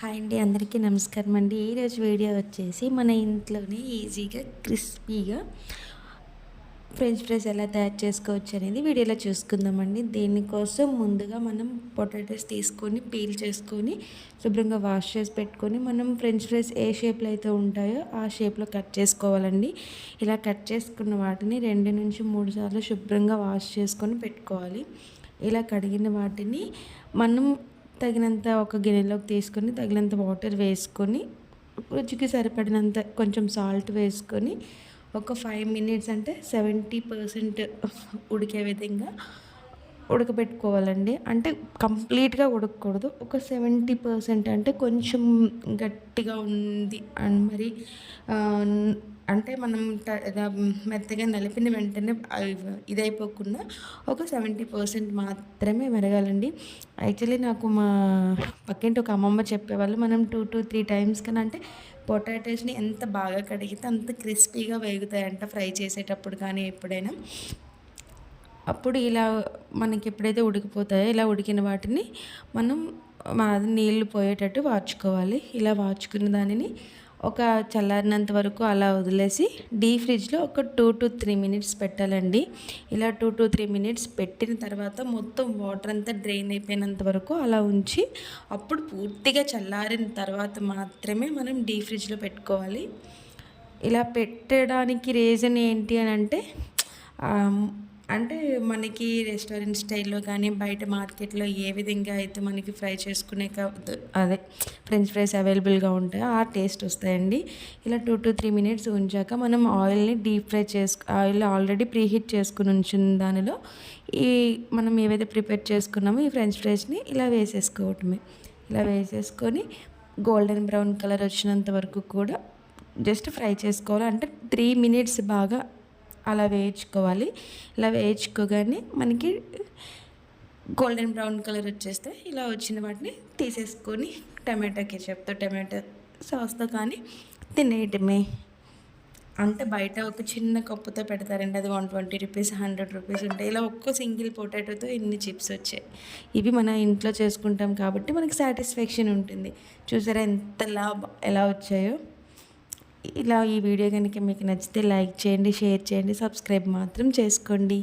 Hi అండి అందరికీ నమస్కారం అండి. ఈరోజు వీడియో వచ్చేసి మన ఇంట్లోనే ఈజీగా క్రిస్పీగా ఫ్రెంచ్ ఫ్రైస్ ఎలా తయారు చేసుకోవచ్చు అనేది వీడియోలో చూసుకుందామండి దీనికోసం ముందుగా మనం పొటాటోస్ తీసుకొని పీల్ చేసుకొని శుభ్రంగా వాష్ చేసి పెట్టుకొని మనం ఫ్రెంచ్ ఫ్రైస్ ఏ షేప్లో అయితే ఉంటాయో ఆ షేప్లో కట్ చేసుకోవాలండి. ఇలా కట్ చేసుకున్న వాటిని రెండు నుంచి మూడు సార్లు శుభ్రంగా వాష్ చేసుకొని పెట్టుకోవాలి. ఇలా కడిగిన వాటిని మనం తగినంత ఒక గిన్నెలోకి తీసుకొని తగినంత వాటర్ వేసుకొని రుచికి సరిపడినంత కొంచెం సాల్ట్ వేసుకొని ఒక ఫైవ్ మినిట్స్ అంటే సెవెంటీ పర్సెంట్ ఉడికే విధంగా ఉడకబెట్టుకోవాలండి. అంటే కంప్లీట్గా ఉడకకూడదు. ఒక సెవెంటీ పర్సెంట్ అంటే కొంచెం గట్టిగా ఉంది. అండ్ మరి అంటే మనం మెత్తగా నలిపిన వెంటనే ఇదైపోకుండా ఒక సెవెంటీ పర్సెంట్ మాత్రమే మెరగాలండి. యాక్చువల్లీ నాకు మా పక్కింటి ఒక అమ్మమ్మ చెప్పేవాళ్ళు మనం టూ టు త్రీ టైమ్స్ కన్నా అంటే పొటాటోస్ని ఎంత బాగా కడిగితే అంత క్రిస్పీగా వేగుతాయంట ఫ్రై చేసేటప్పుడు కానీ ఎప్పుడైనా. అప్పుడు ఇలా మనకి ఎప్పుడైతే ఉడికిపోతాయో ఇలా ఉడికిన వాటిని మనం నీళ్ళు పోయేటట్టు వాచుకోవాలి ఇలా వాచుకున్న దానిని ఒక చల్లారినంత వరకు అలా వదిలేసి డీ ఫ్రిడ్జ్లో ఒక టూ టు త్రీ మినిట్స్ పెట్టాలండి. ఇలా టూ టు త్రీ మినిట్స్ పెట్టిన తర్వాత మొత్తం వాటర్ అంతా డ్రైన్ అయిపోయినంత వరకు అలా ఉంచి అప్పుడు పూర్తిగా చల్లారిన తర్వాత మాత్రమే మనం డీ ఫ్రిడ్జ్లో పెట్టుకోవాలి. ఇలా పెట్టడానికి రీజన్ ఏంటి అని అంటే అంటే మనకి రెస్టారెంట్ స్టైల్లో కానీ బయట మార్కెట్లో ఏ విధంగా అయితే మనకి ఫ్రై చేసుకునే అదే ఫ్రెంచ్ ఫ్రైస్ అవైలబుల్గా ఉంటాయో ఆ టేస్ట్ వస్తాయండి. ఇలా టూ టు త్రీ మినిట్స్ ఉంచాక మనం ఆయిల్ని డీప్ ఫ్రై చేసుకు ఆయిల్ ఆల్రెడీ ప్రీహీట్ చేసుకుని ఉంచిన దానిలో ఈ మనం ఏవైతే ప్రిపేర్ చేసుకున్నామో ఈ ఫ్రెంచ్ ఫ్రైస్ని ఇలా వేసేసుకోవటమే. ఇలా వేసేసుకొని గోల్డెన్ బ్రౌన్ కలర్ వచ్చినంత వరకు కూడా జస్ట్ ఫ్రై చేసుకోవాలి. అంటే త్రీ మినిట్స్ బాగా అలా వేయించుకోవాలి. ఇలా వేయించుకోగానే మనకి గోల్డెన్ బ్రౌన్ కలర్ వచ్చేస్తే ఇలా వచ్చిన వాటిని తీసేసుకొని టమాటా కెచప్తో టమాటో సాస్తో కానీ తినేయటమే. అంటే బయట ఒక చిన్న కప్పుతో పెడతారండి. అది one twenty rupees hundred rupees ఉంటాయి. ఇలా ఒక్క సింగిల్ పొటాటోతో ఇన్ని చిప్స్ వచ్చాయి. ఇవి మన ఇంట్లో చేసుకుంటాం కాబట్టి మనకి సాటిస్ఫాక్షన్ ఉంటుంది. చూసారా ఎంతలా ఎలా వచ్చాయో? ఇలా ఈ వీడియో కనుక మీకు నచ్చితే లైక్ చేయండి షేర్ చేయండి సబ్స్క్రైబ్ మాత్రం చేసుకోండి.